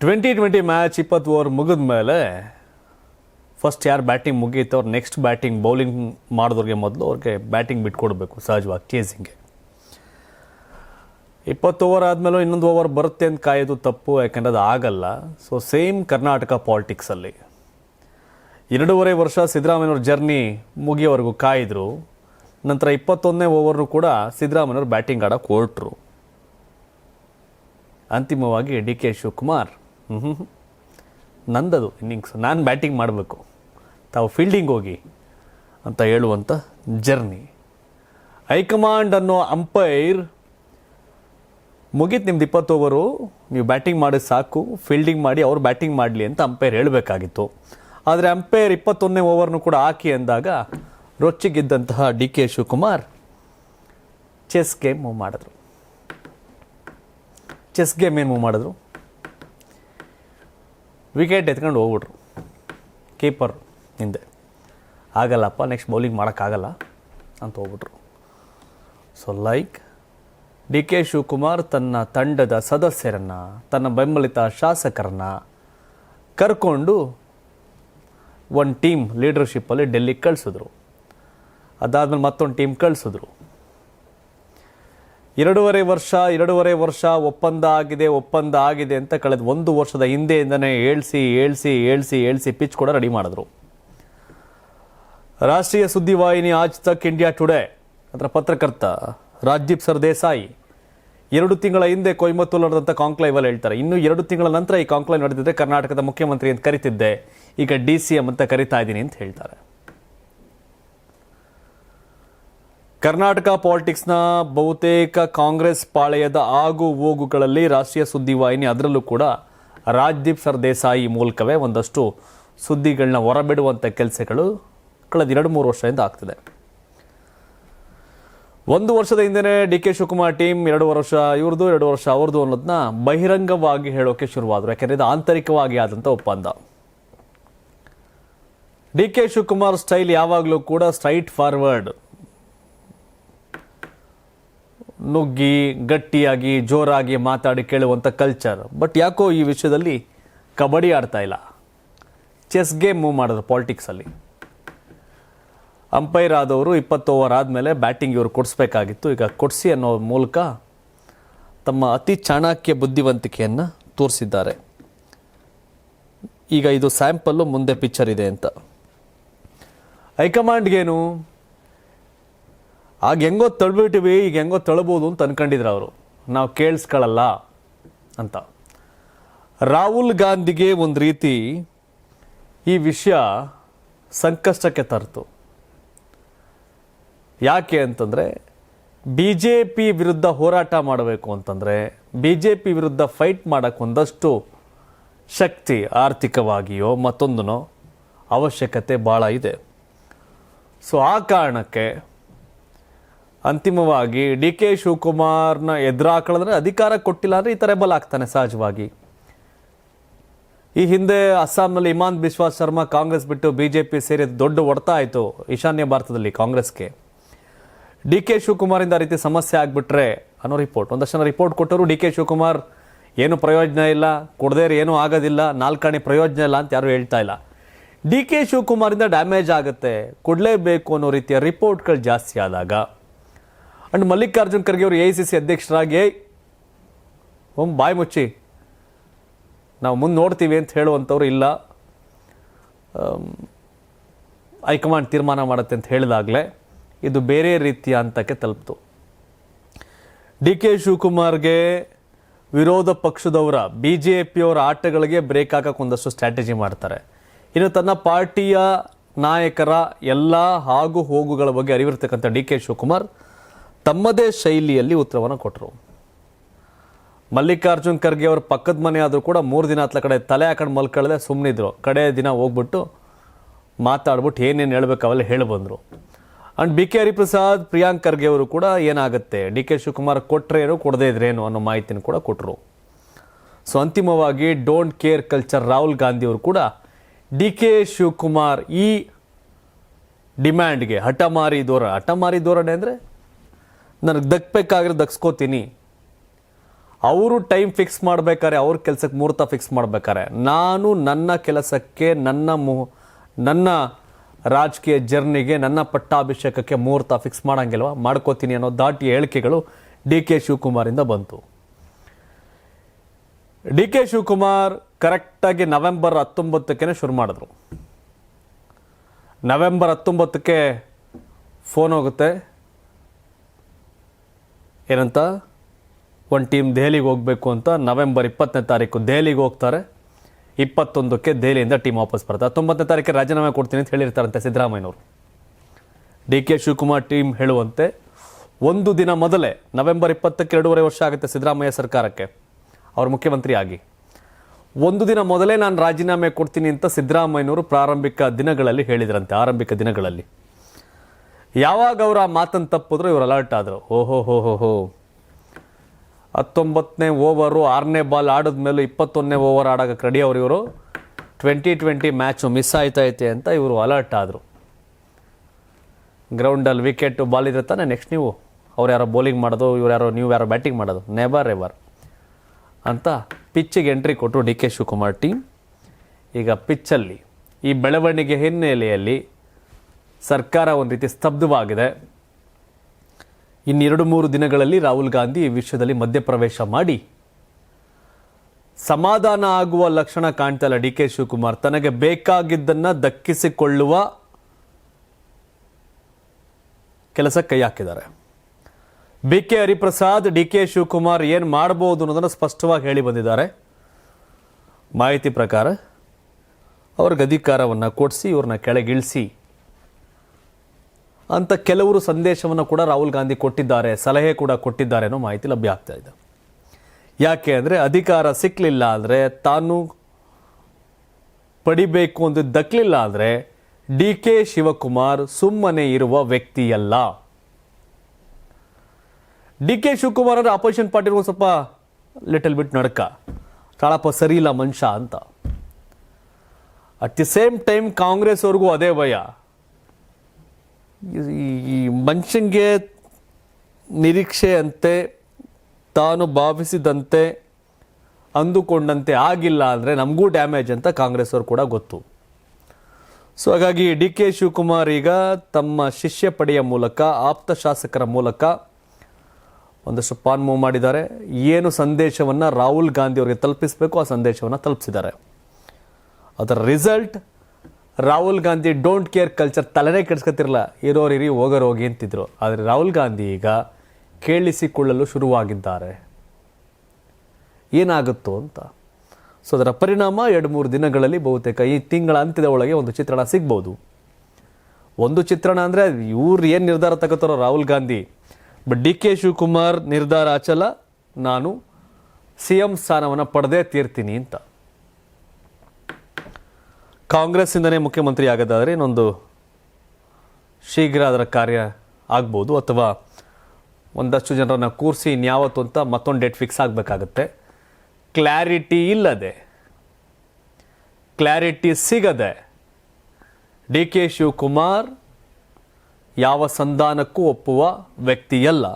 Twenty twenty match ಇಪ್ಪತ್ತು over ಮುಗಿದ ಮೇಲೆ ಫಸ್ಟ್ ಯಾರು ಬ್ಯಾಟಿಂಗ್ ಮುಗೀತು ಅವ್ರು ನೆಕ್ಸ್ಟ್ ಬ್ಯಾಟಿಂಗ್ ಬೌಲಿಂಗ್ ಮಾಡಿದವ್ರಿಗೆ ಮೊದಲು ಅವ್ರಿಗೆ ಬ್ಯಾಟಿಂಗ್ ಬಿಟ್ಕೊಡ್ಬೇಕು ಸಹಜವಾಗಿ ಚೇಸಿಂಗ್ಗೆ ಇಪ್ಪತ್ತು ಓವರ್ ಆದಮೇಲೆ ಇನ್ನೊಂದು ಓವರ್ ಬರುತ್ತೆ ಅಂತ ಕಾಯೋದು ತಪ್ಪು, ಯಾಕೆಂದ್ರೆ ಅದು ಆಗಲ್ಲ. ಸೊ ಸೇಮ್ ಕರ್ನಾಟಕ ಪಾಲಿಟಿಕ್ಸಲ್ಲಿ ಎರಡೂವರೆ ವರ್ಷ ಸಿದ್ದರಾಮಯ್ಯವ್ರ ಜರ್ನಿ ಮುಗಿಯೋವರೆಗೂ ಕಾಯಿದ್ರು. ನಂತರ ಇಪ್ಪತ್ತೊಂದನೇ ಓವರ್ನು ಕೂಡ ಸಿದ್ದರಾಮಯ್ಯವ್ರು ಬ್ಯಾಟಿಂಗ್ ಆಡೋಕೆ ಹೊರಟರು. ಅಂತಿಮವಾಗಿ ಡಿ ಕೆ ಶಿವಕುಮಾರ್ ಹ್ಮ್. ನಂದದು ಇನ್ನಿಂಗ್ಸ್. ನಾನು ಬ್ಯಾಟಿಂಗ್ ಮಾಡಬೇಕು. ತಾವು ಫೀಲ್ಡಿಂಗ್ ಹೋಗಿ ಅಂತ ಹೇಳುವಂಥ ಜರ್ನಿ. ಹೈಕಮಾಂಡ್ ಅನ್ನೋ ಅಂಪೈರ್ ಮುಗೀತು ನಿಮ್ದು ಇಪ್ಪತ್ತು ಓವರು. ನೀವು ಬ್ಯಾಟಿಂಗ್ ಮಾಡಿ ಸಾಕು. ಫೀಲ್ಡಿಂಗ್ ಮಾಡಿ ಅವ್ರು ಬ್ಯಾಟಿಂಗ್ ಮಾಡಲಿ ಅಂತ ಅಂಪೈರ್ ಹೇಳಬೇಕಾಗಿತ್ತು. ಆದರೆ ಅಂಪೈರ್ ಇಪ್ಪತ್ತೊಂದನೇ ಓವರ್ನು ಕೂಡ ಹಾಕಿ ಅಂದಾಗ ರೊಚ್ಚಿಗಿದ್ದಂತಹ D K Shivakumar chess game move ಮಾಡಿದ್ರು. ಚೆಸ್ ಗೇಮ್ ಏನು ಮೂವ್ ಮಾಡಿದ್ರು? ವಿಕೆಟ್ ಎತ್ಕೊಂಡು ಹೋಗ್ಬಿಟ್ರು. ಕೀಪರ್ ಹಿಂದೆ. ಆಗಲ್ಲಪ್ಪ ನೆಕ್ಸ್ಟ್ ಬೌಲಿಂಗ್ ಮಾಡೋಕ್ಕಾಗಲ್ಲ ಅಂತ ಹೋಗ್ಬಿಟ್ರು. So like D K Shivakumar ತನ್ನ ತಂಡದ ಸದಸ್ಯರನ್ನು, ತನ್ನ ಬೆಂಬಲಿತ ಶಾಸಕರನ್ನ ಕರ್ಕೊಂಡು ಒಂದು ಟೀಮ್ ಲೀಡರ್ಶಿಪ್ಪಲ್ಲಿ ಡೆಲ್ಲಿಗೆ ಕಳಿಸಿದ್ರು. ಅದಾದಮೇಲೆ ಮತ್ತೊಂದು ಟೀಮ್ ಕಳಿಸಿದ್ರು. ಎರಡೂವರೆ ವರ್ಷ ಎರಡೂವರೆ ವರ್ಷ ಒಪ್ಪಂದ ಆಗಿದೆ ಒಪ್ಪಂದ ಆಗಿದೆ ಅಂತ ಕಳೆದ ಒಂದು ವರ್ಷದ ಹಿಂದೆಯಿಂದನೇ ಏಳ್ಸಿ ಏಳ್ಸಿ ಏಳ್ಸಿ ಏಳ್ಸಿ ಪಿಚ್ ಕೂಡ ರೆಡಿ ಮಾಡಿದ್ರು. ರಾಷ್ಟ್ರೀಯ ಸುದ್ದಿವಾಹಿನಿ ಆಜ್ ತಕ್ ಇಂಡಿಯಾ ಟುಡೇ, ಅದರ ಪತ್ರಕರ್ತ ರಾಜ್ದೀಪ್ ಸರ್ದೇಸಾಯಿ ಎರಡು ತಿಂಗಳ ಹಿಂದೆ ಕೊಯಮತ್ತೂರು ನಡೆದಂಥ ಕಾಂಕ್ಲೇವಲ್ಲಿ ಹೇಳ್ತಾರೆ. ಇನ್ನು ಎರಡು ತಿಂಗಳ ನಂತರ ಈ ಕಾಂಕ್ಲೇವ್ ನಡೆದಿದ್ದರೆ ಕರ್ನಾಟಕದ ಮುಖ್ಯಮಂತ್ರಿ ಅಂತ ಕರಿತಿದ್ದೆ. ಈಗ ಡಿ ಸಿ ಎಂ ಅಂತ ಕರಿತಾ ಇದ್ದೀನಿ ಅಂತ ಹೇಳ್ತಾರೆ. ಕರ್ನಾಟಕ ಪಾಲಿಟಿಕ್ಸ್ನ ಬಹುತೇಕ ಕಾಂಗ್ರೆಸ್ ಪಾಳೆಯದ ಆಗು ಹೋಗುಗಳಲ್ಲಿ ರಾಷ್ಟ್ರೀಯ ಸುದ್ದಿವಾಹಿನಿ ಅದರಲ್ಲೂ ಕೂಡ ರಾಜ್ದೀಪ್ ಸರ್ದೇಸಾಯಿ ಮೂಲಕವೇ ಒಂದಷ್ಟು ಸುದ್ದಿಗಳನ್ನ ಹೊರಬಿಡುವಂಥ ಕೆಲಸಗಳು ಕಳೆದ ಎರಡು ಮೂರು ವರ್ಷದಿಂದ ಆಗ್ತಿದೆ. ಒಂದು ವರ್ಷದ ಹಿಂದೆನೇ ಡಿ ಕೆ ಶಿವಕುಮಾರ್ ಟೀಮ್ ಎರಡು ವರ್ಷ ಇವ್ರದ್ದು ಎರಡು ವರ್ಷ ಅವ್ರದ್ದು ಅನ್ನೋದನ್ನ ಬಹಿರಂಗವಾಗಿ ಹೇಳೋಕೆ ಶುರುವಾದ್ರು. ಯಾಕೆಂದರೆ ಇದು ಆಂತರಿಕವಾಗಿ ಆದಂಥ ಒಪ್ಪಂದ. ಡಿ ಕೆ ಶಿವಕುಮಾರ್ ಸ್ಟೈಲ್ ಯಾವಾಗಲೂ ಕೂಡ ಸ್ಟ್ರೈಟ್ ಫಾರ್ವರ್ಡ್. ನುಗ್ಗಿ, ಗಟ್ಟಿಯಾಗಿ, ಜೋರಾಗಿ ಮಾತಾಡಿ ಕೇಳುವಂಥ ಕಲ್ಚರ್ ಬಟ್ ಯಾಕೋ ಈ ವಿಷಯದಲ್ಲಿ ಕಬಡ್ಡಿ ಆಡ್ತಾ ಇಲ್ಲ. ಚೆಸ್ ಗೇಮ್ ಮೂವ್ ಮಾಡಿದ್ರು ಪಾಲಿಟಿಕ್ಸಲ್ಲಿ ಅಂಪೈರ್ ಆದವರು ಇಪ್ಪತ್ತು ಓವರ್ ಆದಮೇಲೆ ಬ್ಯಾಟಿಂಗ್ ಇವರು ಕೊಡಿಸ್ಬೇಕಾಗಿತ್ತು. ಈಗ ಕೊಡಿಸಿ ಅನ್ನೋ ಮೂಲಕ ತಮ್ಮ ಅತಿ ಚಾಣಾಕ್ಯ ಬುದ್ಧಿವಂತಿಕೆಯನ್ನು ತೋರಿಸಿದ್ದಾರೆ. ಈಗ ಇದು ಸ್ಯಾಂಪಲ್ಲು ಮುಂದೆ ಪಿಕ್ಚರ್ ಇದೆ ಅಂತ. ಹೈಕಮಾಂಡ್ಗೇನು ಆಗ ಹೆಂಗೋ ತಳ್ಬಿಟ್ಟಿವಿ, ಈಗ ಹೆಂಗೋ ತಳ್ಬೋದು ಅಂತ ಅನ್ಕೊಂಡಿದ್ರು ಅವರು. ನಾವು ಕೇಳಿಸ್ಕೊಳ್ಳಲ್ಲ ಅಂತ. ರಾಹುಲ್ ಗಾಂಧಿಗೆ ಒಂದು ರೀತಿ ಈ ವಿಷಯ ಸಂಕಷ್ಟಕ್ಕೆ ತರ್ತು. ಯಾಕೆ ಅಂತಂದರೆ ಬಿ ಜೆ ಪಿ ವಿರುದ್ಧ ಹೋರಾಟ ಮಾಡಬೇಕು ಅಂತಂದರೆ ಬಿ ಜೆ ಪಿ ವಿರುದ್ಧ ಫೈಟ್ ಮಾಡೋಕ್ಕೆ ಒಂದಷ್ಟು ಶಕ್ತಿ ಆರ್ಥಿಕವಾಗಿಯೋ ಮತ್ತೊಂದನೋ ಅವಶ್ಯಕತೆ ಭಾಳ ಇದೆ. ಸೊ ಆ ಕಾರಣಕ್ಕೆ ಅಂತಿಮವಾಗಿ ಡಿ ಕೆ ಶಿವಕುಮಾರ್ನ ಎದುರಾಕಳಿದ್ರೆ ಅಧಿಕಾರ ಕೊಟ್ಟಿಲ್ಲ ಅಂದರೆ ಈ ಥರ ಬಲ ಆಗ್ತಾನೆ ಸಹಜವಾಗಿ. ಈ ಹಿಂದೆ ಅಸ್ಸಾಂನಲ್ಲಿ ಇಮಾನ್ ಬಿಶ್ವಾಸ್ ಶರ್ಮಾ ಕಾಂಗ್ರೆಸ್ ಬಿಟ್ಟು ಬಿ ಜೆ ಪಿ ಸೇರಿ ದೊಡ್ಡ ಹೊಡೆತ ಆಯಿತು ಈಶಾನ್ಯ ಭಾರತದಲ್ಲಿ ಕಾಂಗ್ರೆಸ್ಗೆ. ಡಿ ಕೆ ಶಿವಕುಮಾರಿಂದ ಆ ರೀತಿ ಸಮಸ್ಯೆ ಆಗಿಬಿಟ್ರೆ ಅನ್ನೋ ರಿಪೋರ್ಟ್ ಒಂದಷ್ಟು ಜನ ರಿಪೋರ್ಟ್ ಕೊಟ್ಟರು, ಡಿ ಕೆ ಶಿವಕುಮಾರ್ ಏನು ಪ್ರಯೋಜನ ಇಲ್ಲ ಕೊಡದೇರು ಏನೂ ಆಗೋದಿಲ್ಲ, ನಾಲ್ಕಾಣಿ ಪ್ರಯೋಜನ ಇಲ್ಲ ಅಂತ ಯಾರು ಹೇಳ್ತಾ ಇಲ್ಲ. ಡಿ ಕೆ ಶಿವಕುಮಾರಿಂದ ಡ್ಯಾಮೇಜ್ ಆಗುತ್ತೆ, ಕೊಡಲೇಬೇಕು ಅನ್ನೋ ರೀತಿಯ ರಿಪೋರ್ಟ್ಗಳು ಜಾಸ್ತಿ ಆದಾಗ. ಅಂಡ್ ಮಲ್ಲಿಕಾರ್ಜುನ್ ಖರ್ಗೆ ಅವರು ಎ ಸಿ ಸಿ ಅಧ್ಯಕ್ಷರಾಗಿ ಒಮ್ಮೆ ಬಾಯಿ ಮುಚ್ಚಿ, ನಾವು ಮುಂದೆ ನೋಡ್ತೀವಿ ಅಂತ ಹೇಳುವಂಥವ್ರು ಇಲ್ಲ. ಹೈಕಮಾಂಡ್ ತೀರ್ಮಾನ ಮಾಡುತ್ತೆ ಅಂತ ಹೇಳಿದಾಗಲೇ ಇದು ಬೇರೆ ರೀತಿಯ ಹಂತಕ್ಕೆ ತಲುಪ್ತು. ಡಿ ಕೆ ಶಿವಕುಮಾರ್ಗೆ ವಿರೋಧ ಪಕ್ಷದವರ, ಬಿ ಜೆ ಪಿಯವರ ಆಟಗಳಿಗೆ ಬ್ರೇಕ್ ಹಾಕಕ್ಕೆ ಒಂದಷ್ಟು ಸ್ಟ್ರಾಟಜಿ ಮಾಡ್ತಾರೆ. ಇನ್ನು ತನ್ನ ಪಾರ್ಟಿಯ ನಾಯಕರ ಎಲ್ಲ ಹಾಗು ಹೋಗುಗಳ ಬಗ್ಗೆ ಅರಿವಿರ್ತಕ್ಕಂಥ ಡಿ ಕೆ ಶಿವಕುಮಾರ್ ತಮ್ಮದೇ ಶೈಲಿಯಲ್ಲಿ ಉತ್ತರವನ್ನು ಕೊಟ್ಟರು ಮಲ್ಲಿಕಾರ್ಜುನ್ ಖರ್ಗೆ ಅವ್ರ ಪಕ್ಕದ ಮನೆ ಆದರೂ ಕೂಡ ಮೂರು ದಿನ ಹತ್ಲ ಕಡೆ ತಲೆ ಹಾಕೊಂಡು ಮಲ್ಕೊಳ್ಳದೆ ಸುಮ್ಮನಿದ್ರು ಕಡೆ ದಿನ ಹೋಗ್ಬಿಟ್ಟು ಮಾತಾಡ್ಬಿಟ್ಟು ಏನೇನು ಹೇಳಬೇಕು ಅವೆಲ್ಲ ಹೇಳಿ ಬಂದರು. And B K Hariprasad, Priyank Kharge ಅವರು ಕೂಡ ಏನಾಗುತ್ತೆ? ಡಿ ಕೆ ಶಿವಕುಮಾರ್ ಕೊಟ್ಟರೆ ಏನು ಕೊಡದೇ ಇದ್ರೇನು ಅನ್ನೋ ಮಾಹಿತಿನ ಕೂಡ ಕೊಟ್ಟರು ಸೊ ಅಂತಿಮವಾಗಿ don't care culture Rahul Gandhi ಅವರು ಕೂಡ ಡಿ ಕೆ ಶಿವಕುಮಾರ್ ಈ ಡಿಮ್ಯಾಂಡ್ಗೆ ಹಠಮಾರಿ ಧೋರಣೆ. ಹಠಮಾರಿ ಧೋರಣೆ ಅಂದರೆ ನನಗೆ ದಕ್ಕಬೇಕಾಗಿರೋ ದಕ್ಸ್ಕೋತೀನಿ. ಅವರು ಟೈಮ್ ಫಿಕ್ಸ್ ಮಾಡಬೇಕಾರೆ ಅವ್ರ ಕೆಲಸಕ್ಕೆ ಮುಹೂರ್ತ ಫಿಕ್ಸ್ ಮಾಡಬೇಕಾರೆ. ನಾನು ನನ್ನ ಕೆಲಸಕ್ಕೆ, ನನ್ನ ಮುಹು, ನನ್ನ ರಾಜಕೀಯ ಜರ್ನಿಗೆ, ನನ್ನ ಪಟ್ಟಾಭಿಷೇಕಕ್ಕೆ ಮುಹೂರ್ತ ಫಿಕ್ಸ್ ಮಾಡೋಂಗಿಲ್ವ? ಮಾಡ್ಕೋತೀನಿ ಅನ್ನೋ ದಾಟಿ ಹೇಳಿಕೆಗಳು ಡಿ ಕೆ ಶಿವಕುಮಾರಿಂದ ಬಂತು. ಡಿ ಕೆ ಶಿವಕುಮಾರ್ ಕರೆಕ್ಟಾಗಿ ನವೆಂಬರ್ ಹತ್ತೊಂಬತ್ತಕ್ಕೇ ಶುರು ಮಾಡಿದ್ರು. ನವೆಂಬರ್ ಹತ್ತೊಂಬತ್ತಕ್ಕೆ ಫೋನ್ ಹೋಗುತ್ತೆ. ಏನಂತ? ಒಂದು ಟೀಮ್ ದೆಹಲಿಗೆ ಹೋಗಬೇಕು ಅಂತ ನವೆಂಬರ್ ಇಪ್ಪತ್ತನೇ ತಾರೀಕು ದೆಹಲಿಗೆ ಹೋಗ್ತಾರೆ. ಇಪ್ಪತ್ತೊಂದಕ್ಕೆ ದೆಹಲಿಯಿಂದ ಟೀಮ್ ವಾಪಸ್ ಬರ್ತಾರೆ ಹತ್ತೊಂಬತ್ತನೇ ತಾರೀಕಿಗೆ ರಾಜೀನಾಮೆ ಕೊಡ್ತೀನಿ ಅಂತ ಹೇಳಿರ್ತಾರಂತೆ ಸಿದ್ದರಾಮಯ್ಯನವರು. ಡಿ ಕೆ ಶಿವಕುಮಾರ್ ಟೀಮ್ ಹೇಳುವಂತೆ, ಒಂದು ದಿನ ಮೊದಲೇ ನವೆಂಬರ್ ಇಪ್ಪತ್ತಕ್ಕೆ ಎರಡೂವರೆ ವರ್ಷ ಆಗುತ್ತೆ ಸಿದ್ದರಾಮಯ್ಯ ಸರ್ಕಾರಕ್ಕೆ. ಅವರು ಮುಖ್ಯಮಂತ್ರಿ ಆಗಿ. ಒಂದು ದಿನ ಮೊದಲೇ ನಾನು ರಾಜೀನಾಮೆ ಕೊಡ್ತೀನಿ ಅಂತ ಸಿದ್ದರಾಮಯ್ಯನವರು ಪ್ರಾರಂಭಿಕ ದಿನಗಳಲ್ಲಿ ಹೇಳಿದ್ರಂತೆ, ಆರಂಭಿಕ ದಿನಗಳಲ್ಲಿ. ಯಾವಾಗ ಅವರು ಮಾತನ್ನು ತಪ್ಪಿದ್ರು ಇವರು ಅಲರ್ಟ್ ಆದರು. ಓಹೋ, ಹೋ ಹೋ ಹೋ. ಹತ್ತೊಂಬತ್ತನೇ ಓವರು ಆರನೇ ಬಾಲ್ ಆಡಿದ ಮೇಲೆ ಇಪ್ಪತ್ತೊಂದನೇ ಓವರ್ ಆಡೋಕೆ ರೆಡಿ ಅವರು ಇವರು. ಟ್ವೆಂಟಿ ಟ್ವೆಂಟಿ ಮ್ಯಾಚು ಮಿಸ್ ಆಯ್ತೈತೆ ಅಂತ ಇವರು ಅಲರ್ಟ್ ಆದರು. ಗ್ರೌಂಡಲ್ಲಿ ವಿಕೆಟ್ ಬಾಲ್ ಇದ್ರೆ ತಾನೆ ನೆಕ್ಸ್ಟ್ ನೀವು? ಅವ್ರು ಯಾರೋ ಬೌಲಿಂಗ್ ಮಾಡೋದು, ಇವ್ರು ಯಾರೋ, ನೀವು ಯಾರೋ ಬ್ಯಾಟಿಂಗ್ ಮಾಡೋದು? ನೆವರ್ ಎವರ್ ಅಂತ ಪಿಚ್ಚಿಗೆ ಎಂಟ್ರಿ ಕೊಟ್ಟರು ಡಿ ಕೆ ಶಿವಕುಮಾರ್ ಟೀಮ್ ಈಗ ಪಿಚ್ಚಲ್ಲಿ ಈ ಬೆಳವಣಿಗೆ ಹಿನ್ನೆಲೆಯಲ್ಲಿ ಸರ್ಕಾರ ಒಂದು ರೀತಿ ಸ್ತಬ್ಧವಾಗಿದೆ. ಇನ್ನೆರಡು ಮೂರು ದಿನಗಳಲ್ಲಿ ರಾಹುಲ್ ಗಾಂಧಿ ಈ ವಿಷಯದಲ್ಲಿ ಮಧ್ಯಪ್ರವೇಶ ಮಾಡಿ. ಸಮಾಧಾನ ಆಗುವ ಲಕ್ಷಣ ಕಾಣ್ತಾ ಇಲ್ಲ ಡಿ ಕೆ ಶಿವಕುಮಾರ್. ತನಗೆ ಬೇಕಾಗಿದ್ದನ್ನು ದಕ್ಕಿಸಿಕೊಳ್ಳುವ ಕೆಲಸ ಕೈ ಹಾಕಿದ್ದಾರೆ. B K Hariprasad D K Shivakumar ಏನು ಮಾಡಬಹುದು ಅನ್ನೋದನ್ನು ಸ್ಪಷ್ಟವಾಗಿ ಹೇಳಿ ಬಂದಿದ್ದಾರೆ. ಮಾಹಿತಿ ಪ್ರಕಾರ, ಅವ್ರಿಗೆ ಅಧಿಕಾರವನ್ನು ಕೊಡಿಸಿ, ಇವ್ರನ್ನ ಕೆಳಗಿಳಿಸಿ. ಅಂತ ಕೆಲವರು ಸಂದೇಶವನ್ನು ಕೂಡ ರಾಹುಲ್ ಗಾಂಧಿ ಕೊಟ್ಟಿದ್ದಾರೆ, ಸಲಹೆ ಕೂಡ ಕೊಟ್ಟಿದ್ದಾರೆ ಅನ್ನೋ ಮಾಹಿತಿ ಲಭ್ಯ ಆಗ್ತಾ ಇದೆ. ಯಾಕೆ ಅಂದರೆ ಅಧಿಕಾರ ಸಿಕ್ಕಲಿಲ್ಲ ಅಂದರೆ ತಾನು ಪಡಿಬೇಕು ಅಂತ ದಕ್ಕಲಿಲ್ಲ ಅಂದರೆ ಡಿ ಕೆ ಶಿವಕುಮಾರ್ ಸುಮ್ಮನೆ ಇರುವ ವ್ಯಕ್ತಿಯಲ್ಲ. ಡಿ ಕೆ ಶಿವಕುಮಾರ್ ಅಂದರೆ ಅಪೋಸಿಷನ್ ಪಾರ್ಟಿಗೂ ಸ್ವಲ್ಪ ಲಿಟಲ್ ಬಿಟ್ ನಡ್ಕ. ತಾಳಪ್ಪ ಸರಿ ಇಲ್ಲ ಮನುಷ್ಯ ಅಂತ. At the same time Congress ಅವ್ರಿಗೂ ಅದೇ ಭಯ. ಈ- ಮನುಷ್ಯನಿಗೆ ನಿರೀಕ್ಷೆಯಂತೆ ತಾನು ಭಾವಿಸಿದಂತೆ ಅಂದುಕೊಂಡಂತೆ ಆಗಿಲ್ಲ ಅಂದರೆ ನಮಗೂ ಡ್ಯಾಮೇಜ್ ಅಂತ ಕಾಂಗ್ರೆಸ್ ಅವರು ಕೂಡ ಗೊತ್ತು. ಸೊ ಹಾಗಾಗಿ ಡಿ ಕೆ ಶಿವಕುಮಾರ್ ಈಗ ತಮ್ಮ ಶಿಷ್ಯ ಪಡೆಯ ಮೂಲಕ, ಆಪ್ತ ಶಾಸಕರ ಮೂಲಕ ಒಂದಷ್ಟು ಪಾನ್ ಮೂವ್ ಮಾಡಿದ್ದಾರೆ. ಏನು ಸಂದೇಶವನ್ನು ರಾಹುಲ್ ಗಾಂಧಿ ಅವರಿಗೆ ತಲುಪಿಸಬೇಕು ಆ ಸಂದೇಶವನ್ನು ತಲುಪಿಸಿದ್ದಾರೆ. ಅದರ result Rahul Gandhi don't care culture ತಲೆನೇ ಕೆಡ್ಸ್ಕೊತಿರಲ್ಲ ಇರೋರು ಇರಿ, ಹೋಗೋರು ಹೋಗಿ ಅಂತಿದ್ರು. ಆದರೆ ರಾಹುಲ್ ಗಾಂಧಿ ಈಗ ಕೇಳಿಸಿಕೊಳ್ಳಲು ಶುರುವಾಗಿದ್ದಾರೆ. ಏನಾಗುತ್ತೋ ಅಂತ. ಸೊ ಅದರ ಪರಿಣಾಮ ಎರಡು ಮೂರು ದಿನಗಳಲ್ಲಿ ಬಹುತೇಕ ಈ ತಿಂಗಳ ಅಂತ್ಯದ ಒಳಗೆ ಒಂದು ಚಿತ್ರಣ ಸಿಗ್ಬೋದು. ಒಂದು ಚಿತ್ರಣ ಅಂದರೆ ಇವ್ರು ಏನು ನಿರ್ಧಾರ ತಗೋತಾರೋ Rahul Gandhi. But D K Shivakumar ನಿರ್ಧಾರ ಅಚಲ. ನಾನು ಸಿ ಎಂ ಸ್ಥಾನವನ್ನು ಪಡೆದೇ ತೀರ್ತೀನಿ ಅಂತ. ಕಾಂಗ್ರೆಸ್ಸಿಂದನೇ ಮುಖ್ಯಮಂತ್ರಿ ಆಗೋದಾದರೆ ಇನ್ನೊಂದು ಶೀಘ್ರ ಅದರ ಕಾರ್ಯ ಆಗ್ಬೋದು ಅಥವಾ ಒಂದಷ್ಟು ಜನರನ್ನು ಕೂರಿಸಿ ಇನ್ಯಾವತ್ತು ಅಂತ ಮತ್ತೊಂದು ಡೇಟ್ ಫಿಕ್ಸ್ ಆಗಬೇಕಾಗತ್ತೆ. ಕ್ಲಾರಿಟಿ ಇಲ್ಲದೆ ಕ್ಲಾರಿಟಿ ಸಿಗದೆ ಡಿ ಕೆ ಶಿವಕುಮಾರ್ ಯಾವ ಸಂಧಾನಕ್ಕೂ ಒಪ್ಪುವ ವ್ಯಕ್ತಿಯಲ್ಲ.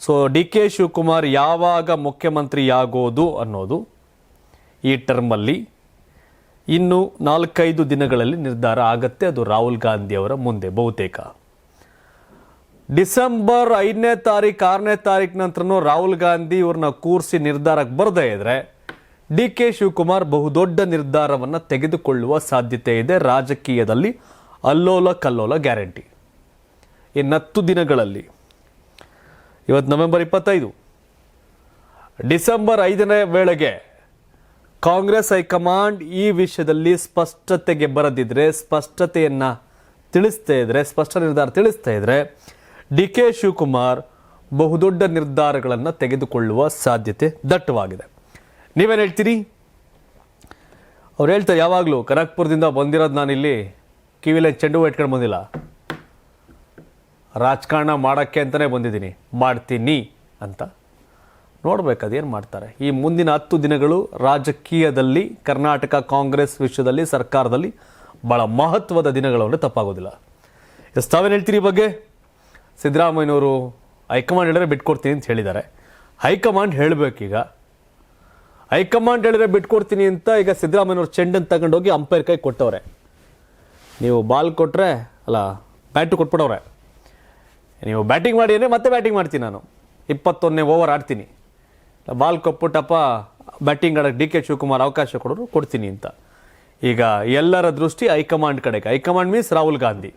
ಸೊ ಡಿ ಕೆ ಶಿವಕುಮಾರ್ ಯಾವಾಗ ಮುಖ್ಯಮಂತ್ರಿಯಾಗೋದು ಅನ್ನೋದು ಈ ಟರ್ಮಲ್ಲಿ ಇನ್ನು ನಾಲ್ಕೈದು ದಿನಗಳಲ್ಲಿ ನಿರ್ಧಾರ ಆಗತ್ತೆ. ಅದು ರಾಹುಲ್ ಗಾಂಧಿ ಅವರ ಮುಂದೆ ಬಹುತೇಕ. ಡಿಸೆಂಬರ್ ಐದನೇ ತಾರೀಕು ಆರನೇ ತಾರೀಕು ನಂತರನೂ ರಾಹುಲ್ ಗಾಂಧಿ ಇವ್ರನ್ನ ಕೂರಿಸಿ ನಿರ್ಧಾರಕ್ಕೆ ಬರದೇ ಇದ್ರೆ ಡಿ ಕೆ ಶಿವಕುಮಾರ್ ಬಹುದೊಡ್ಡ ನಿರ್ಧಾರವನ್ನು ತೆಗೆದುಕೊಳ್ಳುವ ಸಾಧ್ಯತೆ ಇದೆ. ರಾಜಕೀಯದಲ್ಲಿ ಅಲ್ಲೋಲ ಕಲ್ಲೋಲ ಗ್ಯಾರಂಟಿ. ಇನ್ನತ್ತು ದಿನಗಳಲ್ಲಿ, ಇವತ್ತು ನವೆಂಬರ್ ಇಪ್ಪತ್ತೈದು, ಡಿಸೆಂಬರ್ ಐದನೇ ವೇಳೆಗೆ ಕಾಂಗ್ರೆಸ್ ಹೈಕಮಾಂಡ್ ಈ ವಿಷಯದಲ್ಲಿ ಸ್ಪಷ್ಟತೆಗೆ ಬರದಿದ್ರೆ, ಸ್ಪಷ್ಟತೆಯನ್ನ ತಿಳಿಸ್ತಾ ಇದ್ರೆ, ಸ್ಪಷ್ಟ ನಿರ್ಧಾರ ತಿಳಿಸ್ತಾ ಇದ್ರೆ ಡಿ ಕೆ ಶಿವಕುಮಾರ್ ಬಹುದೊಡ್ಡ ನಿರ್ಧಾರಗಳನ್ನು ತೆಗೆದುಕೊಳ್ಳುವ ಸಾಧ್ಯತೆ ದಟ್ಟವಾಗಿದೆ. ನೀವೇನು ಹೇಳ್ತೀರಿ? ಅವ್ರು ಹೇಳ್ತಾರೆ, ಯಾವಾಗಲೂ ಕನಕ್ಪುರದಿಂದ ಬಂದಿರೋದು ನಾನಿಲ್ಲಿ, ಕಿವಿಲೆ ಚೆಂಡು ಇಟ್ಕೊಂಡು ಬಂದಿಲ್ಲ. ರಾಜಕಾರಣ ಮಾಡೋಕ್ಕೆ ಅಂತಲೇ ಬಂದಿದ್ದೀನಿ. ಮಾಡ್ತೀನಿ ಅಂತ. ನೋಡ್ಬೇಕು ಅದೇನು ಮಾಡ್ತಾರೆ. ಈ ಮುಂದಿನ ಹತ್ತು ದಿನಗಳು ರಾಜಕೀಯದಲ್ಲಿ, ಕರ್ನಾಟಕ ಕಾಂಗ್ರೆಸ್ ವಿಷಯದಲ್ಲಿ ಸರ್ಕಾರದಲ್ಲಿ ಭಾಳ ಮಹತ್ವದ ದಿನಗಳು ತಪ್ಪಾಗೋದಿಲ್ಲ. ಎಷ್ಟಾವೇನು ಹೇಳ್ತೀರಿ ಬಗ್ಗೆ? ಸಿದ್ದರಾಮಯ್ಯನವರು ಹೈಕಮಾಂಡ್ ಹೇಳಿದ್ರೆ ಬಿಟ್ಕೊಡ್ತೀನಿ ಅಂತ ಹೇಳಿದ್ದಾರೆ. ಹೈಕಮಾಂಡ್ ಹೇಳಬೇಕೀಗ. ಹೈಕಮಾಂಡ್ ಹೇಳಿದ್ರೆ ಬಿಟ್ಕೊಡ್ತೀನಿ ಅಂತ ಈಗ ಸಿದ್ದರಾಮಯ್ಯವ್ರು ಚೆಂಡನ್ನು ತಗೊಂಡೋಗಿ ಅಂಪೈರ್ ಕೈ ಕೊಟ್ಟವ್ರೆ. ನೀವು ಬಾಲ್ ಕೊಟ್ಟರೆ ಅಲ್ಲ, ಬ್ಯಾಟು ಕೊಟ್ಬಿಡವ್ರೆ. ನೀವು ಬ್ಯಾಟಿಂಗ್ ಮಾಡಿ ಅಂದರೆ ಮತ್ತೆ ಬ್ಯಾಟಿಂಗ್ ಮಾಡ್ತೀನಿ ನಾನು. ಇಪ್ಪತ್ತೊಂದನೇ ಓವರ್ ಆಡ್ತೀನಿ. ಬಾಲ್ ಕೊಟ್ಬಿಟ್ಟಪ್ಪ ಬ್ಯಾಟಿಂಗ್ ಆಡೋಕ್ಕೆ ಡಿ ಕೆ ಶಿವಕುಮಾರ್ ಅವಕಾಶ ಕೊಡೋರು ಕೊಡ್ತೀನಿ ಅಂತ. ಈಗ ಎಲ್ಲರ ದೃಷ್ಟಿ ಹೈಕಮಾಂಡ್ ಕಡೆಗೆ. High command means Rahul Gandhi.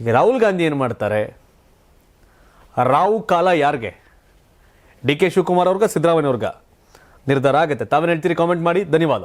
ಈಗ ರಾಹುಲ್ ಗಾಂಧಿ ಏನು ಮಾಡ್ತಾರೆ? ರಾವು ಕಾಲ ಯಾರಿಗೆ? ಡಿ ಕೆ ಶಿವಕುಮಾರ್ ಅವ್ರಿಗ ಸಿದ್ದರಾಮಯ್ಯವ್ರಿಗ ನಿರ್ಧಾರ ಆಗುತ್ತೆ. ತಾವೇನು ಹೇಳ್ತೀರಿ? ಕಾಮೆಂಟ್ ಮಾಡಿ. ಧನ್ಯವಾದ.